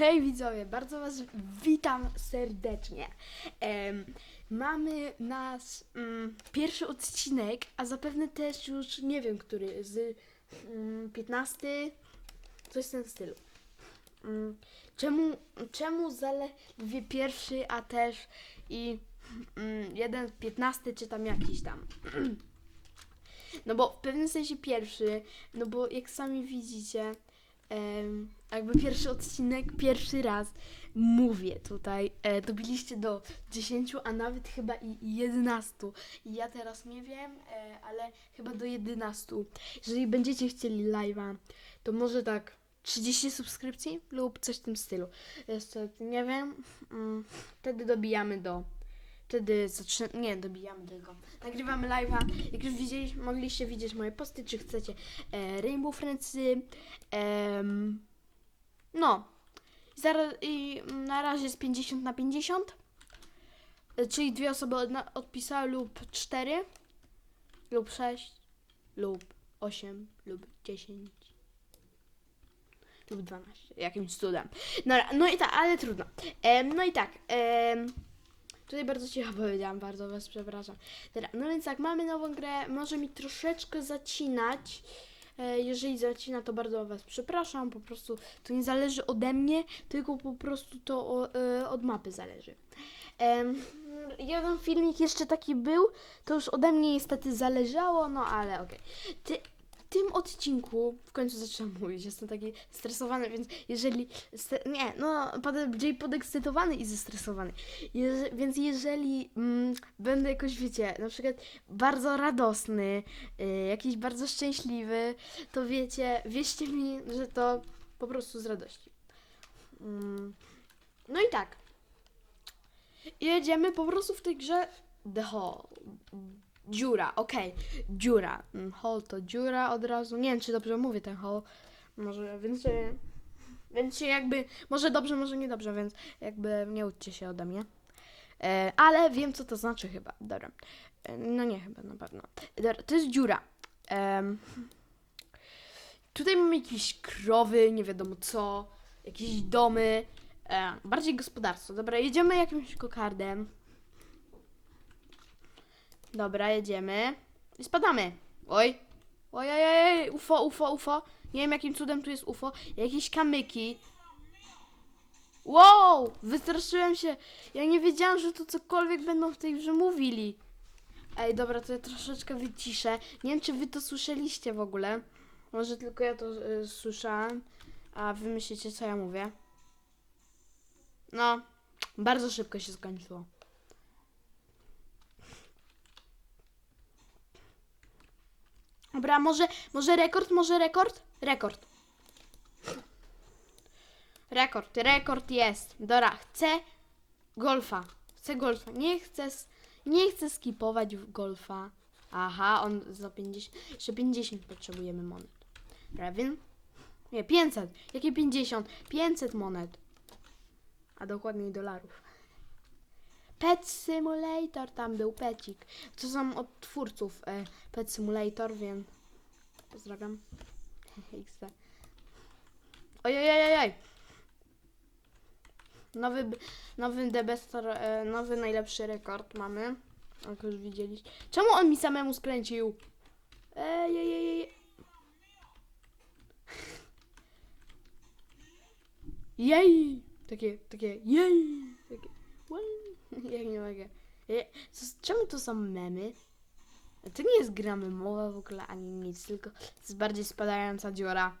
Hej widzowie, bardzo Was witam serdecznie. Em, mamy nasz mm, pierwszy odcinek, a zapewne też już nie wiem który, z mm, 15, coś w tym stylu. Mm, czemu, czemu zaledwie pierwszy, a też i mm, jeden 15 czy tam jakiś tam. No bo w pewnym sensie pierwszy, no bo jak sami widzicie, em, jakby pierwszy odcinek, pierwszy raz mówię tutaj, e, dobiliście do 10, a nawet chyba i 11. I ja teraz nie wiem, e, ale chyba do 11. Jeżeli będziecie chcieli live'a, to może tak 30 subskrypcji lub coś w tym stylu. Jeszcze nie wiem, mm, wtedy dobijamy do Wtedy zaczynamy, nie, dobijamy tylko. Nagrywamy live'a. Jak już widzieliście, mogliście widzieć moje posty, czy chcecie e, Rainbow Friendsy. em, no. Zaraz, I na razie jest 50 na 50. E, czyli dwie osoby odpisały lub 4 lub 6 lub 8 lub 10 lub 12. Jakimś cudem. No, no i tak, ale trudno. Em, no i tak. em, Tutaj bardzo cicho powiedziałam, bardzo Was przepraszam. No więc tak, mamy nową grę, może mi troszeczkę zacinać. E, Jeżeli zacina, to bardzo Was przepraszam, po prostu to nie zależy ode mnie, tylko po prostu to e, od mapy zależy. Jeden filmik jeszcze taki był, to już ode mnie niestety zależało, no ale okej. W tym odcinku, w końcu zaczynam mówić, jestem taki stresowany, więc jeżeli, nie, no, bardziej podekscytowany i zestresowany. Więc jeżeli mm, będę jakoś, wiecie, na przykład bardzo radosny, y, jakiś bardzo szczęśliwy, to wiecie, wierzcie mi, że to po prostu z radości. Mm. No i tak. Jedziemy po prostu w tej grze The Hall. Dziura, okej, dziura. Mm, Hall to dziura od razu. Nie wiem, czy dobrze mówię ten hall. Może, więc się, więc się jakby, może dobrze, może niedobrze, więc jakby nie uczcie się ode mnie. E, ale wiem, co to znaczy chyba. Dobra. E, no nie chyba, na pewno. Dobra, to jest dziura. Em, tutaj mamy jakieś krowy, nie wiadomo co, jakieś domy. E, bardziej gospodarstwo. Dobra, jedziemy jakimś kokardem. Dobra, jedziemy. I spadamy. Oj. Oj, oj, oj, UFO, UFO, UFO. Nie wiem, jakim cudem tu jest UFO. Jakieś kamyki. Wow! Wystraszyłem się. Ja nie wiedziałam, że to cokolwiek będą w tej grze mówili. Ej, dobra, to ja troszeczkę wyciszę. Nie wiem, czy wy to słyszeliście w ogóle. Może tylko ja to y, słyszałam, a wy myślicie, co ja mówię. No, bardzo szybko się skończyło. Dobra, może, może rekord, może rekord? Rekord. Rekord, rekord jest. Dobra, chcę golfa. Chcę golfa. Nie chcę, nie chcę skipować golfa. Aha, on za 50, jeszcze 50 potrzebujemy monet. Rewin? Nie, 500. Jakie 50? 500 monet. A dokładniej dolarów. Pet Simulator, tam był pecik. To są od twórców e, Pet Simulator, więc pozdrawiam. Ojej, Nowy, nowy The Best, e, nowy najlepszy rekord mamy. Jak już widzieliście. Czemu on mi samemu skręcił? Ej, ej, ej, ej. Jej! Takie, takie, jej! Takie. Jak nie mogę. Co- Czemu to są memy? To nie jest gra memowa w ogóle, ani nic, tylko to jest bardziej spadająca dziura.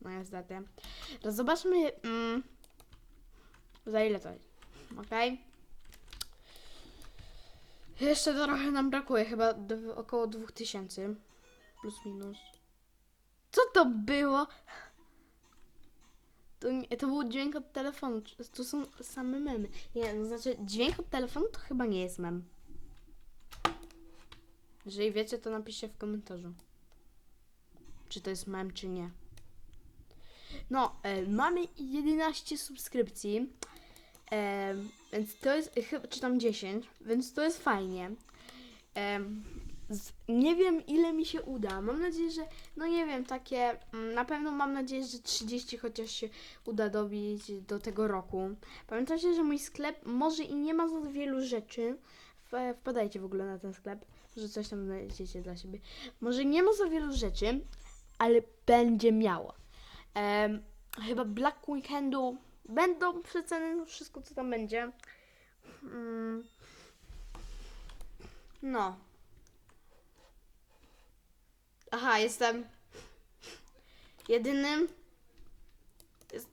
No niestety. To zobaczmy, mm, za ile to jest. Okej. Jeszcze trochę nam brakuje, chyba do, około 2000. Plus minus. Co to było? To, nie, to był dźwięk od telefonu. To są same memy. Nie, no znaczy dźwięk od telefonu to chyba nie jest mem. Jeżeli wiecie, to napiszcie w komentarzu. Czy to jest mem, czy nie. No, e, mamy 11 subskrypcji. E, więc to jest, chyba, czy tam 10, więc to jest fajnie. E, z, nie wiem ile mi się uda. Mam nadzieję, że no nie wiem, takie mm, na pewno mam nadzieję, że 30 chociaż się uda dobić do tego roku. Pamiętajcie, że mój sklep może i nie ma za wielu rzeczy. Wpadajcie w ogóle na ten sklep, że coś tam znajdziecie dla siebie. Może nie ma za wielu rzeczy, ale będzie miała. Em, chyba Black Weekendu będą przeceny, wszystko co tam będzie. Mm. No. Aha, jestem jedynym. Jest,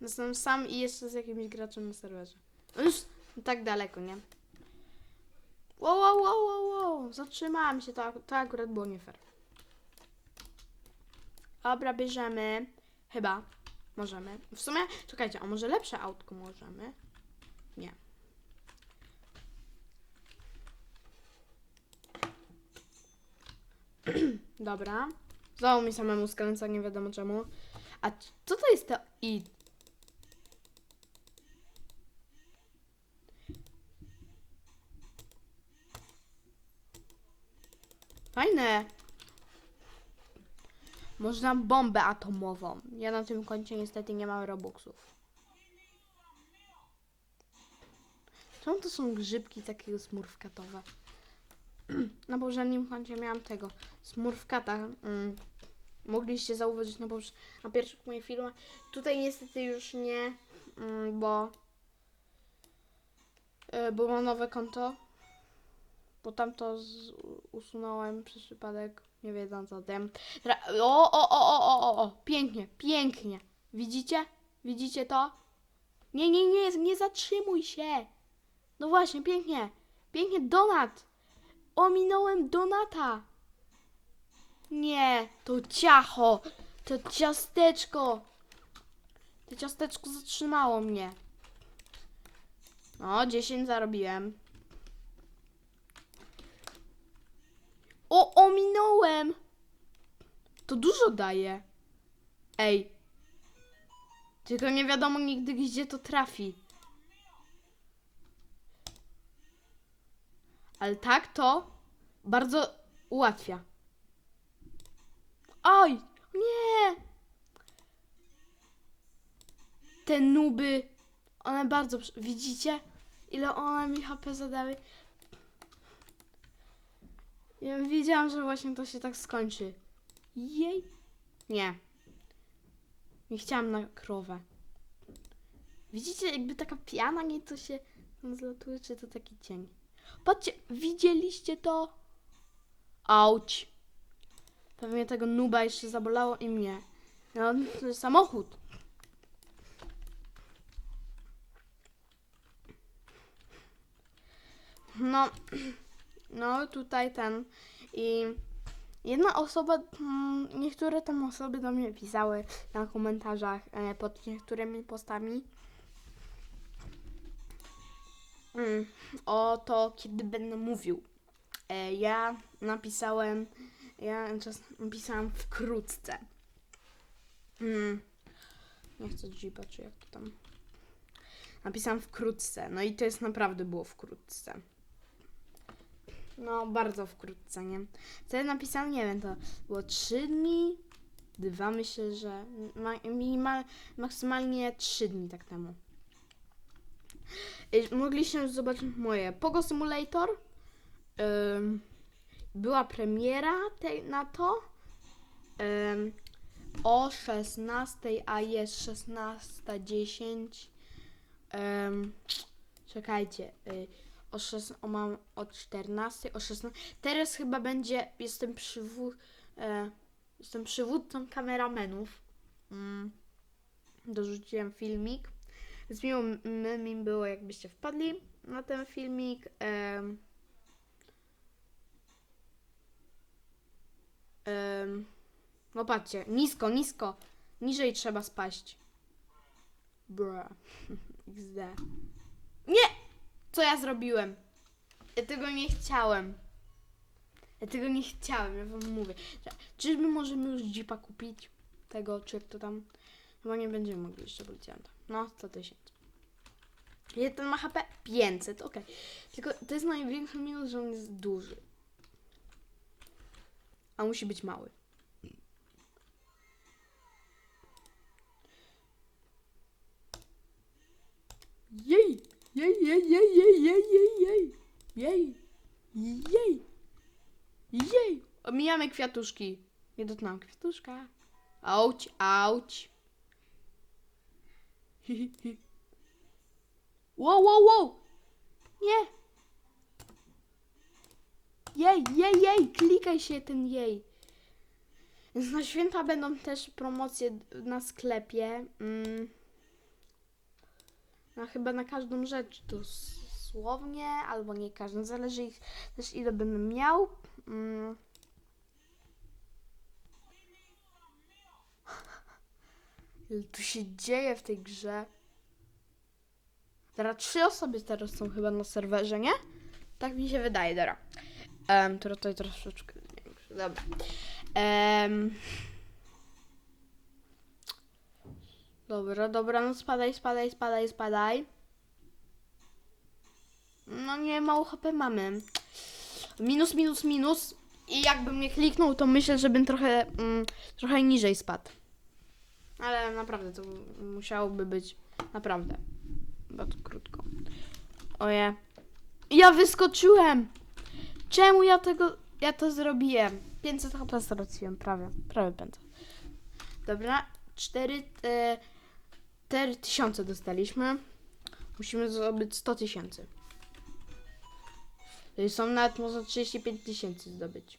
jestem sam i jeszcze z jakimś graczem na serwerze. No już tak daleko, nie? Wow, wow, wow, wow, wow. Zatrzymałam się, to, to akurat było nie fair. Dobra, bierzemy. Chyba. Możemy. W sumie, czekajcie, a może lepsze autko możemy? Nie. Dobra. Znowu mi samemu skręca, nie wiadomo czemu. A co to jest to i? Fajne. Można bombę atomową. Ja na tym koncie niestety nie mam robuxów. Czemu to są grzybki takiego smurfkatowe? Na poprzednim koncie miałam tego smurfkata. Mm. Mogliście zauważyć na, poprze- na pierwszych moich filmach. Tutaj niestety już nie, mm, bo y, bo mam nowe konto. Bo tamto z, usunąłem przez przypadek, nie wiedząc o tym. Tra- o, o, o, o, o, o, o, pięknie, pięknie. Widzicie? Widzicie to? Nie, nie, nie, nie zatrzymuj się. No właśnie, pięknie. Pięknie, donat. Ominąłem donata. Nie, to ciacho. To ciasteczko. To ciasteczko zatrzymało mnie. No, 10 zarobiłem. O, ominąłem. To dużo daje. Ej. Tylko nie wiadomo nigdy, gdzie to trafi. Ale tak to bardzo ułatwia. Oj, nie! Te nuby, one bardzo... Widzicie, ile one mi HP zadały? Ja wiedziałam, że właśnie to się tak skończy. Jej. Nie. Nie chciałam na krowę. Widzicie, jakby taka piana nieco się zlatuje, czy to taki cień? Patrzcie, widzieliście to? Auć. Pewnie tego nuba jeszcze zabolało i mnie. No, to jest samochód. No, no tutaj ten i jedna osoba, mm, niektóre tam osoby do mnie pisały na komentarzach e, pod niektórymi postami mm, o to, kiedy będę mówił. E, ja napisałem, ja czas napisałam wkrótce. Mm. Nie chcę jeepa, czy jak to tam. Napisałam wkrótce, no i to jest naprawdę było wkrótce. No, bardzo wkrótce, nie? Co ja napisałam, nie wiem, to było 3 dni, dwa myślę, że ma, minimal, maksymalnie 3 dni tak temu. Y, Mogliście zobaczyć moje Pogo Simulator. Była premiera tej, na to o 16, a jest 16.10. Ym, czekajcie. Y, o, szes, o mam o 14, o 16. Teraz chyba będzie, jestem przywód, e, jestem przywódcą kameramenów. Mm, dorzuciłem filmik. Więc miło mi było, jakbyście wpadli na ten filmik. Em, no patrzcie, nisko, nisko. Niżej trzeba spaść. Bra. XD. Nie! Co ja zrobiłem? Ja tego nie chciałem. Ja tego nie chciałem, ja wam mówię. Czyżby możemy już jeepa kupić? Tego, czy jak to tam... Chyba nie będziemy mogli jeszcze policjanta. No, 100 tysięcy. Ile ten ma HP? 500, okej. Tylko to jest największy minus, że on jest duży. A musi być mały. Jej! Jej, jej, jej, jej, jej, jej, jej! Jej! Jej! Jej! Omijamy kwiatuszki. Nie dotknąłem kwiatuszka. Auć, auć. Wow, wow, wow! Nie! Jej, jej, jej! Klikaj się ten jej. Na święta będą też promocje na sklepie. Mm. No chyba na każdą rzecz dosłownie, albo nie każdą. Zależy ich też ile będę miał. Mm. Ile tu się dzieje w tej grze. Teraz trzy osoby teraz są chyba na serwerze, nie? Tak mi się wydaje, dobra. Um, to tutaj troszeczkę większe, dobra. Em. Dobra, dobra, no spadaj, spadaj, spadaj, spadaj. No nie, mało HP mamy. Minus, minus, minus. I jakbym nie kliknął, to myślę, że bym trochę, mm, trochę niżej spadł. Ale naprawdę to musiałoby być naprawdę bardzo krótko. Oje. Ja wyskoczyłem! Czemu ja tego, ja to zrobiłem? 500 HP straciłem, prawie, prawie 500. Dobra, 4, e, 4 tysiące dostaliśmy. Musimy zdobyć 100 tysięcy. Czyli Są nawet można 35 tysięcy zdobyć.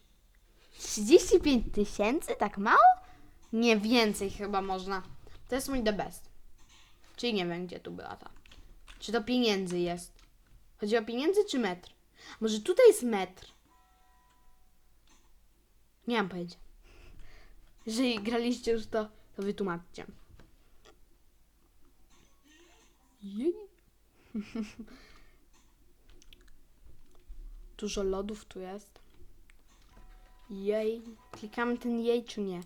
35 tysięcy? Tak mało? Nie, więcej chyba można. To jest mój the best. Czyli nie wiem, gdzie tu była ta. Czy to pieniędzy jest? Chodzi o pieniędzy czy metr? Może tutaj jest metr? Nie mam pojęcia. Jeżeli graliście już to, to wytłumaczcie. Jej. Dużo lodów tu jest. Jej. Klikamy ten jej czy nie?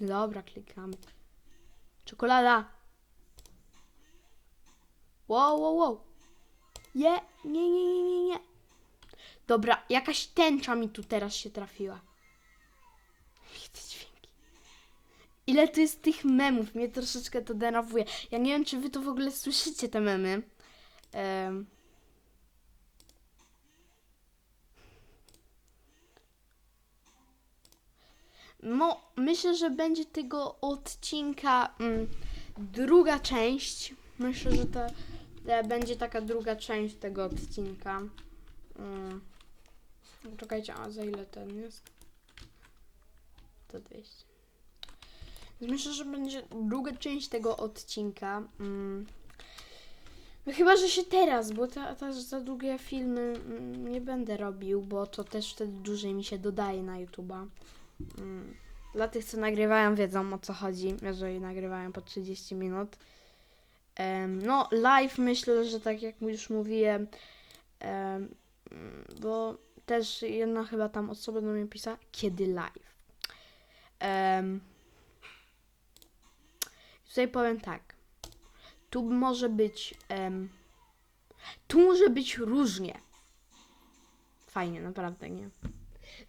Dobra, klikamy. Czekolada. Wow, wow, wow. Je, nie, nie, nie, nie, nie. Dobra, jakaś tęcza mi tu teraz się trafiła. Te dźwięki. Ile tu jest tych memów? Mnie troszeczkę to denerwuje. Ja nie wiem, czy wy to w ogóle słyszycie, te memy. Em. No, myślę, że będzie tego odcinka mm, druga część. Myślę, że to e, będzie taka druga część tego odcinka. Mm. Czekajcie, a za ile ten jest? To 200. Więc myślę, że będzie druga część tego odcinka. Mm. No chyba, że się teraz, bo ta, ta za długie filmy mm, nie będę robił, bo to też wtedy dłużej mi się dodaje na YouTube'a. Dla tych, co nagrywają, wiedzą o co chodzi, jeżeli nagrywają po 30 minut. No, live myślę, że tak jak już mówiłem, em, bo też jedna chyba tam osoba do mnie pisała, kiedy live. Tutaj powiem tak. Tu może być. tu może być różnie. Fajnie, naprawdę, nie?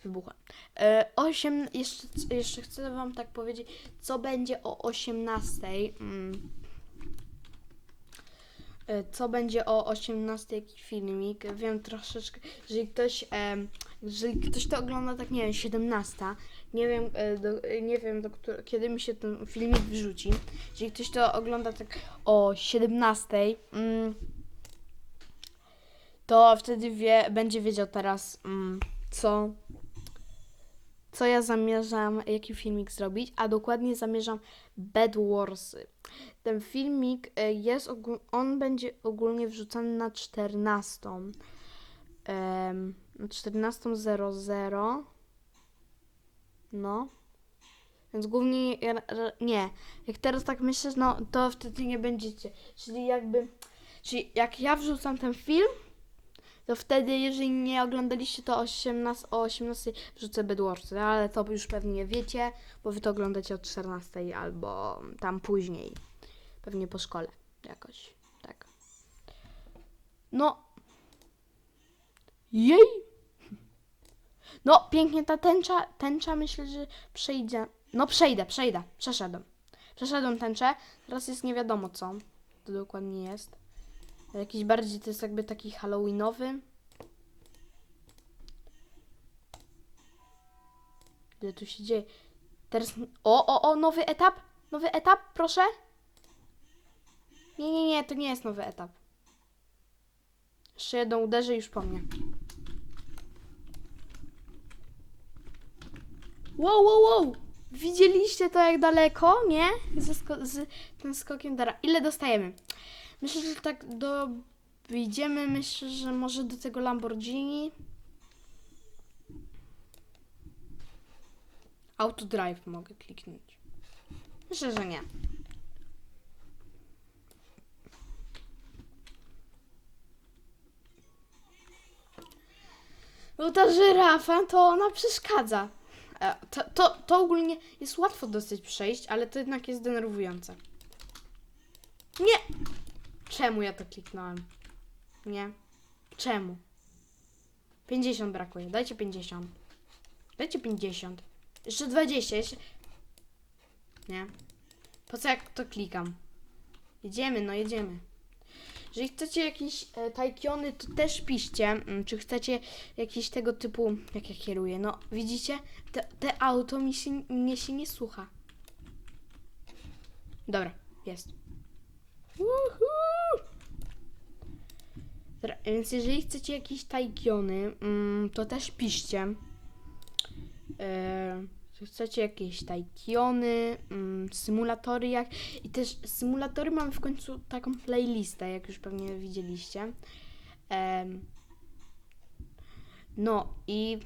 Wybuchłem. E, 8, jeszcze, jeszcze chcę Wam tak powiedzieć, co będzie o 18. Mm. E, Co będzie o 18 jaki filmik? Wiem troszeczkę, jeżeli ktoś, em, jeżeli ktoś to ogląda tak, nie wiem, 17, nie wiem, e, do, e, nie wiem do, kiedy mi się ten filmik wrzuci. Jeżeli ktoś to ogląda tak o 17, mm, to wtedy wie, będzie wiedział teraz, mm, co, co ja zamierzam, jaki filmik zrobić, a dokładnie zamierzam Bed Warsy. Ten filmik e, jest, on będzie ogólnie wrzucany na 14. Em, na 14.00. No. Więc głównie, nie, jak teraz tak myślę, no to wtedy nie będziecie. Czyli jakby, czyli jak ja wrzucam ten film, to wtedy, jeżeli nie oglądaliście to 18, o 18 wrzucę Bedwarsy, ale to już pewnie wiecie, bo wy to oglądacie o 14 albo tam później. Pewnie po szkole jakoś, tak. No. Jej! No, pięknie ta tęcza, tęcza myślę, że przejdzie. No, przejdę, przejdę, przeszedłem. Przeszedłem tęczę, teraz jest nie wiadomo co to dokładnie jest. Jakiś bardziej to jest jakby taki halloweenowy. Ile tu się dzieje? Teraz. O, o, o, nowy etap! Nowy etap, proszę! Nie, nie, nie, to nie jest nowy etap. Jeszcze jedną uderzę już po mnie. Wow, wow, wow! Widzieliście to jak daleko, nie? Ze z tym skokiem dara. Ile dostajemy? Myślę, że tak do... Wyjdziemy, myślę, że może do tego Lamborghini. Autodrive mogę kliknąć. Myślę, że nie. Bo ta żyrafa, to ona przeszkadza. E, To, to, to ogólnie jest łatwo dosyć przejść, ale to jednak jest denerwujące. Nie! Czemu ja to kliknąłem? Nie. Czemu? 50 brakuje. Dajcie 50. Dajcie 50. Jeszcze 20. Jeszcze... Nie. Po co jak to klikam? Jedziemy, no jedziemy. Jeżeli chcecie jakieś e, tajkiony, to też piszcie, mm, czy chcecie jakieś tego typu, jak ja kieruję. No, widzicie? Te, te auto mi się, mnie się nie słucha. Dobra, jest. Woohoo! Więc jeżeli chcecie jakieś tajkiony, mm, to też piszcie. Czy chcecie jakieś tajkiony, mm, symulatory jak... I też symulatory mamy w końcu taką playlistę, jak już pewnie widzieliście. Em, no i...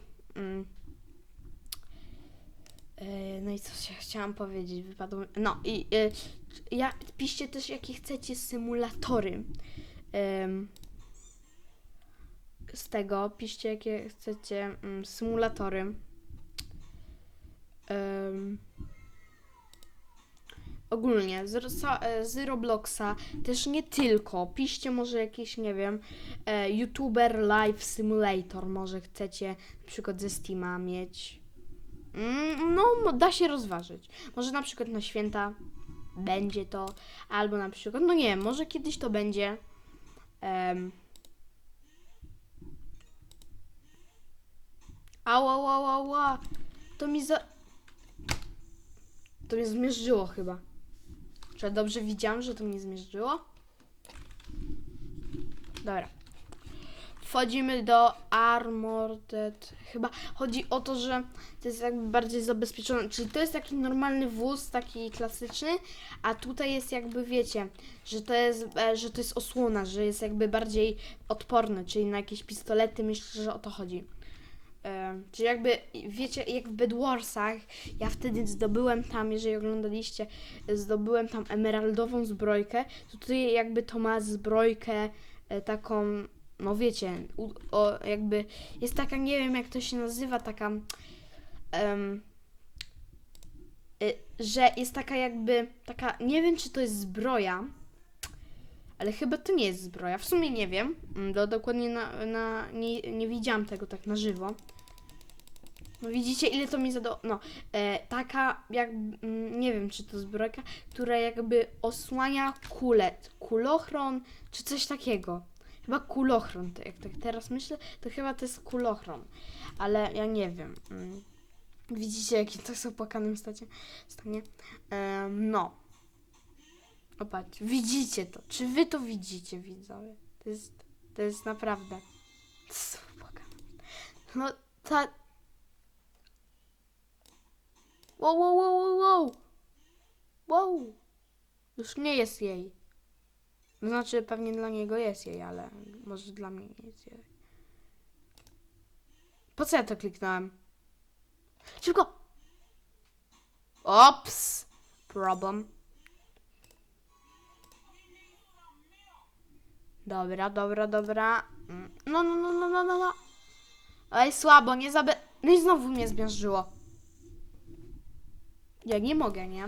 E, no i co się chciałam powiedzieć, wypadło... No i e, ja, piszcie też jakie chcecie symulatory. Em, z tego piszcie jakie chcecie mm, symulatory. Em, ogólnie z, e, z Robloxa też nie tylko. Piszcie może jakieś, nie wiem, e, YouTuber Live Simulator. Może chcecie na przykład ze Steama mieć. Mm, no, da się rozważyć. Może na przykład na święta będzie to, albo na przykład, no nie może kiedyś to będzie. Em, Ała, ała, ała. To mi za... To mnie zmierzyło chyba. Czy ja dobrze widziałam, że to mnie zmierzyło? Dobra. Wchodzimy do Armored. Chyba chodzi o to, że to jest jakby bardziej zabezpieczone. Czyli to jest taki normalny wóz, taki klasyczny, a tutaj jest jakby, wiecie, że to jest, e, że to jest osłona, że jest jakby bardziej odporny, czyli na jakieś pistolety. Myślę, że o to chodzi. Em, Czyli jakby, wiecie, jak w Bedwarsach, ja wtedy zdobyłem tam, jeżeli oglądaliście, zdobyłem tam emeraldową zbrojkę, to tutaj jakby to ma zbrojkę e, taką, no wiecie, o, jakby, jest taka, nie wiem jak to się nazywa, taka, y, że jest taka jakby, taka, nie wiem czy to jest zbroja, ale chyba to nie jest zbroja. W sumie nie wiem. Mm, Do, dokładnie na, na, nie, nie widziałam tego tak na żywo. No widzicie, ile to mi zadało. No, e, taka, jak, mm, nie wiem, czy to zbrojka, która jakby osłania kulę. Kulochron, czy coś takiego. Chyba kulochron, to jak tak teraz myślę, to chyba to jest kulochron. Ale ja nie wiem. Mm. Widzicie, jaki to jest opłakanym stacie, stanie. Em, no. Popatrz, widzicie to. Czy wy to widzicie, widzowie? To jest, to jest naprawdę. No, ta. Wow, wow, wow, wow, wow. Wow. Już nie jest jej. To znaczy, pewnie dla niego jest jej, ale może dla mnie nie jest jej. Po co ja to kliknąłem? Szybko! Ops! Problem. Dobra, dobra, dobra. No, no, no, no, no, no, no. Ej, słabo, nie zabe... No i znowu mnie zmiażdżyło. Ja nie mogę, nie?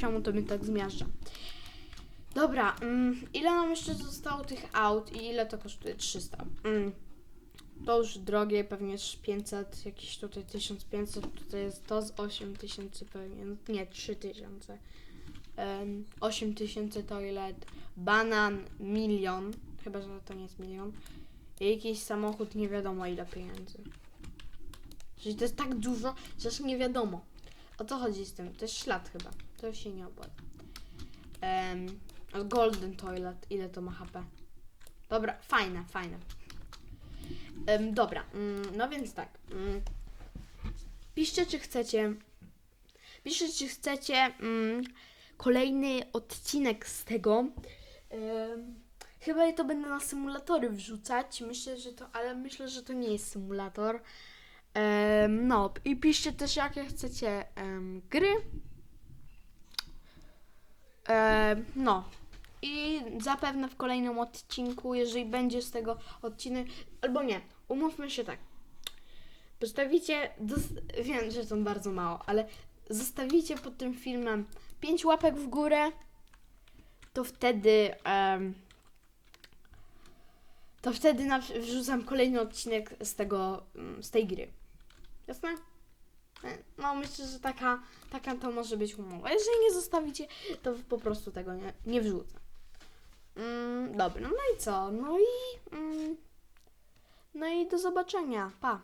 Czemu to mnie tak zmiażdża? Dobra, mm, ile nam jeszcze zostało tych aut i ile to kosztuje? 300. Mm. To już drogie, pewnie z 500, jakieś tutaj 1500, tutaj jest to z 8000 pewnie, nie, 3000. Um, 8000 toilet, banan milion, chyba że to nie jest milion. I jakiś samochód nie wiadomo ile pieniędzy. Czyli to jest tak dużo, że aż nie wiadomo. O co chodzi z tym? To jest ślad chyba. To się nie opłaca. Um, golden toilet, ile to ma HP? Dobra, fajne, fajne. Em, dobra, mm, no więc tak. Mm, piszcie, czy chcecie. Piszcie, czy chcecie mm, kolejny odcinek z tego. Chyba to będę na symulatory wrzucać. Myślę, że to, ale myślę, że to nie jest symulator. No, i piszcie też, jakie chcecie gry. No, i zapewne w kolejnym odcinku, jeżeli będzie z tego odcinek, albo nie, umówmy się tak. Postawicie, wiem, że to bardzo mało, ale zostawicie pod tym filmem 5 łapek w górę, to wtedy, em, to wtedy wrzucam kolejny odcinek z tego, mm, z tej gry. Jasne? E, No, myślę, że taka, taka to może być umowa. Jeżeli nie zostawicie, to po prostu tego nie, nie wrzucę. Mm, dobra, no i co? No i. Mm, no i do zobaczenia. Pa.